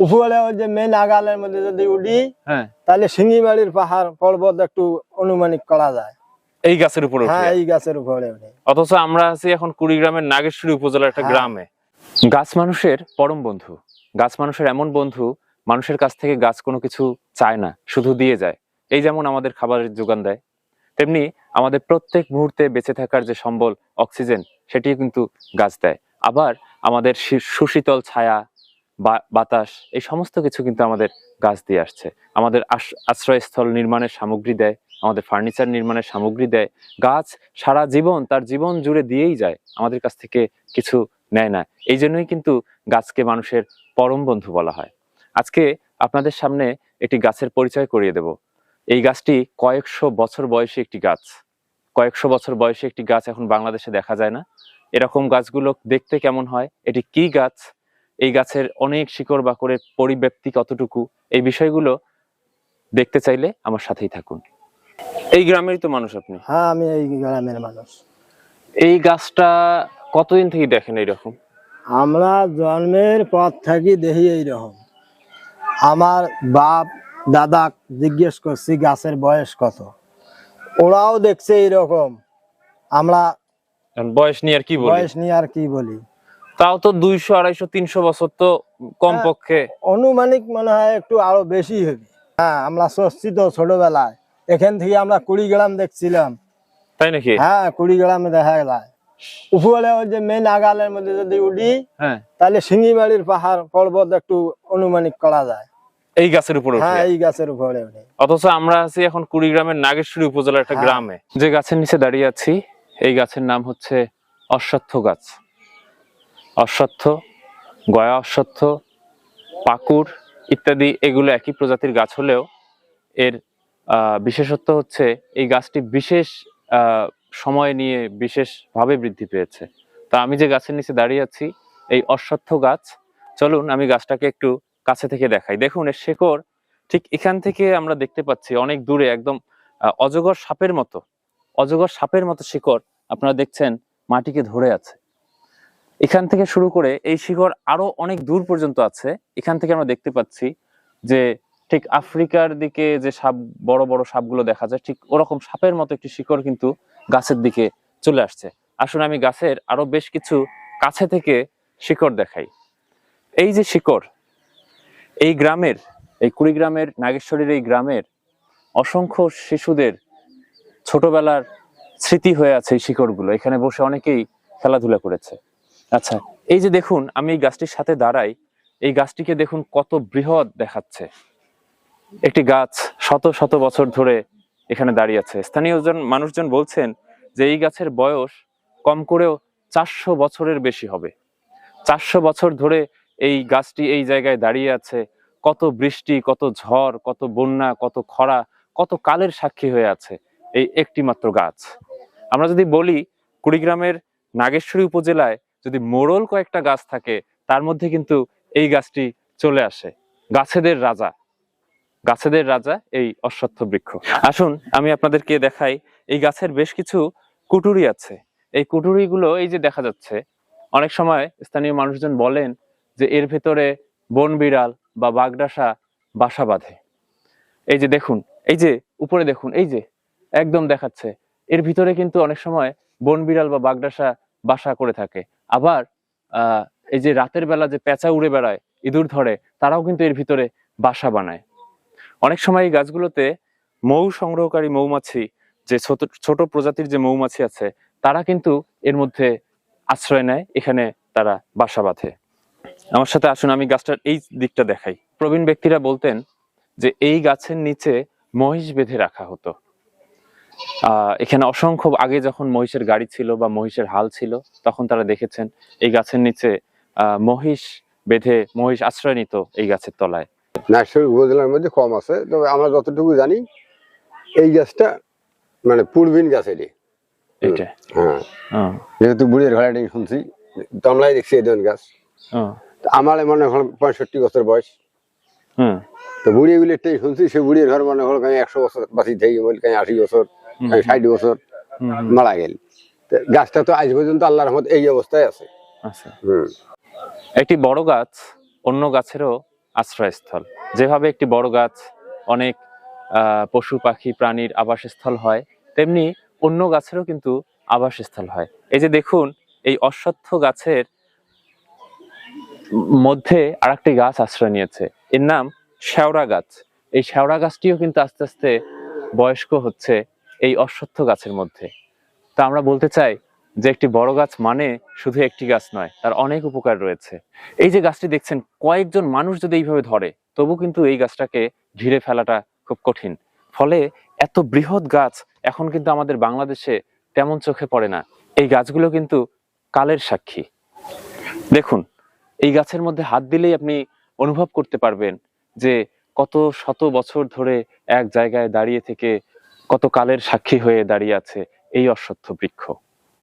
উপরে যে মেন আগালের মধ্যে যদি উঠি হ্যাঁ। তাহলে পাহাড় পর্বত একটু অনুমানিক করা যায়। এই গাছের উপরে হ্যাঁ এই গাছের উপরে অথচ আমরা আছি এখন কুড়িগ্রামের নাগেশ্বরী উপজেলার একটা হ্যাঁ। গ্রামে। গাছ মানুষের পরম বন্ধু। গাছ মানুষের এমন বন্ধু মানুষের কাছ থেকে গাছ কোনো কিছু চায় না শুধু দিয়ে যায়। এই যেমন আমাদের খাবারের যোগান দেয় তেমনি আমাদের প্রত্যেক মুহূর্তে বেঁচে থাকার যে সম্বল অক্সিজেন সেটি কিন্তু গাছ দেয়। আবার আমাদের সুশীতল ছায়া বাতাস, এই সমস্ত কিছু কিন্তু আমাদের গাছ দিয়ে আসছে। আমাদের আশ- আশ্রয়স্থল নির্মাণের সামগ্রী দেয়, আমাদের ফার্নিচার নির্মাণের সামগ্রী দেয়। গাছ সারা জীবন, তার জীবন জুড়ে দিয়েই যায়, আমাদের কাছ থেকে কিছু নেয় না। এই জন্যই কিন্তু গাছকে মানুষের পরম বন্ধু বলা হয়। আজকে আপনাদের সামনে একটি গাছের পরিচয় করিয়ে দেব। এই গাছটি কয়েকশো বছর বয়সী একটি গাছ। কয়েকশো বছর বয়সী একটি গাছ এখন বাংলাদেশে দেখা যায় না। এরকম গাছগুলো দেখতে কেমন হয়? এটি কি গাছ? এই গাছের অনেক শিকড় বাকড়ের পরিব্যাপ্তি কতটুকু? এই বিষয়গুলো দেখতে চাইলে আমার সাথেই থাকুন। এই গ্রামেরই তো মানুষ আপনি। হ্যাঁ আমি এই গ্রামের মানুষ। এই গাছটা কতদিন থেকে দেখেন এইরকম? আমরা জন্মের পর থাকি দেখি এইরকম। আমার বাপ দাদা জিজ্ঞেস করছি গাছের বয়স কত? ওরাও দেখছে এইরকম। আমরা বয়স নিয়ে আর কি বয়স নিয়ে আর কি বলি? তাও তো দুইশো আড়াইশো তিনশো বছর তো কমপক্ষে। অনুমানিক মনে হয় একটু আরও বেশি হবে। হ্যাঁ আমরা সস্তি তো ছোটবেলায়। এখান থেকে আমরা কুড়ি গ্রাম দেখছিলাম। তাই নাকি? হ্যাঁ কুড়িগ্রামে দেখা যায় উপরে ওই যে মেন আগালের মধ্যে যদি উঠি হ্যাঁ। তাহলে সিঙ্গিবাড়ির পাহাড় পর্বত একটু অনুমানিক করা যায়। এই গাছের উপরে হ্যাঁ এই গাছের উপরে অথচ আমরা আছি এখন কুড়িগ্রামের নাগেশ্বরী উপজেলার একটা হ্যাঁ। গ্রামে। যে গাছের নিচে দাঁড়িয়ে আছি এই গাছের নাম হচ্ছে অশ্বত্থ গাছ। অশ্বত্থ, গয়া অশ্বত্থ, পাকুর ইত্যাদি এগুলো একই প্রজাতির গাছ হলেও এর বিশেষত্ব হচ্ছে এই গাছটি বিশেষ সময় নিয়ে বিশেষভাবে বৃদ্ধি পেয়েছে। তা আমি যে গাছের নিচে দাঁড়িয়ে আছি, এই অশ্বত্থ গাছ, চলুন আমি গাছটাকে একটু কাছে থেকে দেখাই। দেখুন, এর শেকড় ঠিক এখান থেকে আমরা দেখতে পাচ্ছি অনেক দূরে একদম অজগর সাপের মতো, অজগর সাপের মতো শিকড় আপনারা দেখছেন মাটিকে ধরে আছে। এখান থেকে শুরু করে এই শিকড় আরও অনেক দূর পর্যন্ত আছে। এখান থেকে আমরা দেখতে পাচ্ছি যে ঠিক আফ্রিকার দিকে যে সাপ, বড় বড় সাপগুলো দেখা যায়, ঠিক ওরকম সাপের মতো একটি শিকড় কিন্তু গাছের দিকে চলে আসছে। আসুন আমি গাছের আরও বেশ কিছু কাছে থেকে শিকড় দেখাই। এই যে শিকড় এই গ্রামের, এই কুড়িগ্রামের, নাগেশ্বরীর এই গ্রামের অসংখ্য শিশুদের ছোটবেলার স্মৃতি হয়ে আছে এই শিকড়গুলো এখানে বসে অনেকেই খেলাধুলা করেছে। আচ্ছা এই যে দেখুন, আমি এই গাছটির সাথে দাঁড়াই, এই গাছটিকে দেখুন কত বৃহৎ দেখাচ্ছে। একটি গাছ শত শত বছর ধরে এখানে দাঁড়িয়ে আছে। স্থানীয়জন মানুষজন বলছেন যে এই গাছের বয়স কম করেও চারশো বছরের বেশি হবে। চারশো বছর ধরে এই গাছটি এই জায়গায় দাঁড়িয়ে আছে। কত বৃষ্টি, কত ঝড়, কত বন্যা, কত খরা, কত কালের সাক্ষী হয়ে আছে এই একটি মাত্র গাছ। আমরা যদি বলি কুড়িগ্রামের নাগেশ্বরী উপজেলায় যদি মোড়ল কয়েকটা গাছ থাকে, তার মধ্যে কিন্তু এই গাছটি চলে আসে। গাছেদের রাজা। গাছেদের রাজা এই অশ্বত্থ বৃক্ষ। আসুন, আমি আপনাদেরকে দেখাই, এই গাছের বেশ কিছু কুটুরি আছে। এই কুটুরিগুলো এই যে দেখা যাচ্ছে, অনেক সময় স্থানীয় মানুষজন বলেন যে এর ভেতরে বন বিড়াল বা বাগডাসা বাসা বাঁধে। এই যে দেখুন, এই যে উপরে দেখুন, এই যে একদম দেখাচ্ছে। এর ভিতরে কিন্তু অনেক সময় বন বিড়াল বা বাগডাসা বাসা করে থাকে। আবার এই যে রাতের বেলা যে পেঁচা উড়ে বেড়ায়, ইঁদুর ধরে, তারাও কিন্তু এর ভিতরে বাসা বানায়। অনেক সময় এই গাছগুলোতে মৌ সংগ্রহকারী মৌমাছি, যে ছোট ছোট প্রজাতির যে মৌমাছি আছে, তারা কিন্তু এর মধ্যে আশ্রয় নেয়, এখানে তারা বাসা বাঁধে। আমার সাথে আসুন, আমি গাছটার এই দিকটা দেখাই। প্রবীণ ব্যক্তিরা বলতেন যে, এই গাছের নিচে মহিষ বেঁধে রাখা হতো। এখানে অসংখ্য আগে যখন মহিষের গাড়ি ছিল বা মহিষের হাল ছিল তখন তারা দেখেছেন এই গাছের নিচে মহিষ বেঁধে মহিষ আশ্রয় নিত এই গাছের তলায়। নার্সারি উপজেলার মধ্যে কম আছে তবে আমরা যতটুকু জানি এই গাছটা মানে পূর্বীন গাছ এটি। হ্যাঁ। যেহেতু বুড়ির ঘরে শুনছি তমলাই দেখছি এই ধরনের গাছ। আমার মনে হল পঁয়ষট্টি বছর বয়স। হুম, তো বুড়ি গুলি একটাই শুনছি সে বুড়ির ঘর মনে হলো একশো বছর বাঁচি থেকে আশি বছর। ষাট বছর মারা গেল। গাছটা তো আজ পর্যন্ত আল্লাহর রহমত এই অবস্থায় আছে। আচ্ছা। একটি বড় গাছ অন্য গাছেরও আশ্রয়স্থল। যেভাবে একটি বড় গাছ অনেক পশু পাখি প্রাণীর আবাসস্থল হয় তেমনি অন্য গাছেরও কিন্তু আবাসস্থল হয়। এই যে দেখুন এই অশ্বত্থ গাছের মধ্যে আরেকটি গাছ আশ্রয় নিয়েছে। এর নাম শেওড়া গাছ। এই শেওড়া গাছটিও কিন্তু আস্তে আস্তে বয়স্ক হচ্ছে। এই অশ্বত্থ গাছের মধ্যে। তা আমরা বলতে চাই যে একটি বড় গাছ মানে শুধু একটি গাছ নয়, তার অনেক উপকার রয়েছে। এই যে গাছটি দেখছেন, কয়েকজন মানুষ যদি এইভাবে ধরে, তবু কিন্তু এই গাছটাকে ঘিরে ফেলাটা খুব কঠিন। ফলে এত বৃহৎ গাছ এখন কিন্তু আমাদের বাংলাদেশে তেমন চোখে পড়ে না। এই গাছগুলো কিন্তু কালের সাক্ষী। দেখুন, এই গাছের মধ্যে হাত দিলেই আপনি অনুভব করতে পারবেন যে কত শত বছর ধরে এক জায়গায় দাঁড়িয়ে থেকে কত কালের সাক্ষী হয়ে দাঁড়িয়ে আছে এই অশ্বত্থ বৃক্ষ?